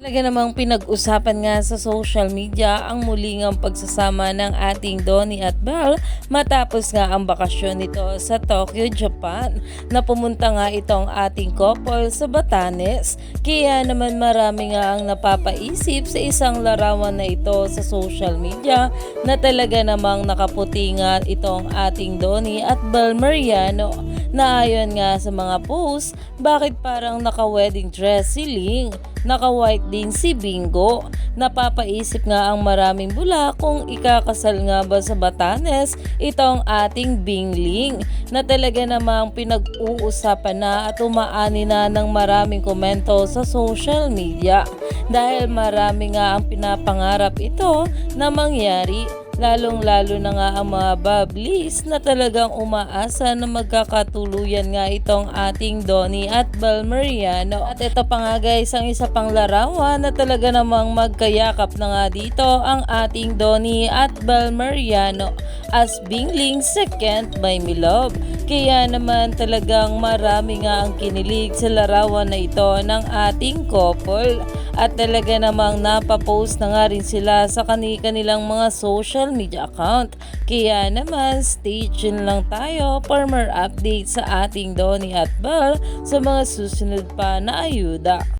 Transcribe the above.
Talaga namang pinag-usapan nga sa social media ang muling ang pagsasama ng ating Donnie at Belle matapos nga ang bakasyon nito sa Tokyo, Japan na pumunta nga itong ating couple sa Batanes. Kaya naman marami nga ang napapaisip sa isang larawan na ito sa social media na talaga namang nakaputi nga itong ating Donnie at Belle Mariano na ayon nga sa mga post, bakit parang naka-wedding dress si Ling? Naka-white din si Bingo. Napapaisip nga ang maraming bula kung ikakasal nga ba sa Batanes itong ating Bingling na talaga namang pinag-uusapan na at umaani na ng maraming komento sa social media dahil marami nga ang pinapangarap ito na mangyari lalong lalo na nga ang mga bablis na talagang umaasa na magkakatuluyan nga itong ating Donnie at Bel Mariano. At ito pa nga guys, ang isa pang larawan na talaga namang magkayakap na nga dito ang ating Donnie at Bel Mariano as Bingling second by Milove. Kaya naman talagang marami nga ang kinilig sa larawan na ito ng ating couple. At talaga namang napapost na nga rin sila sa kani-kanilang mga social media account. Kaya naman, stay tuned lang tayo for more updates sa ating Donnie at Belle sa mga susunod pa na ayuda.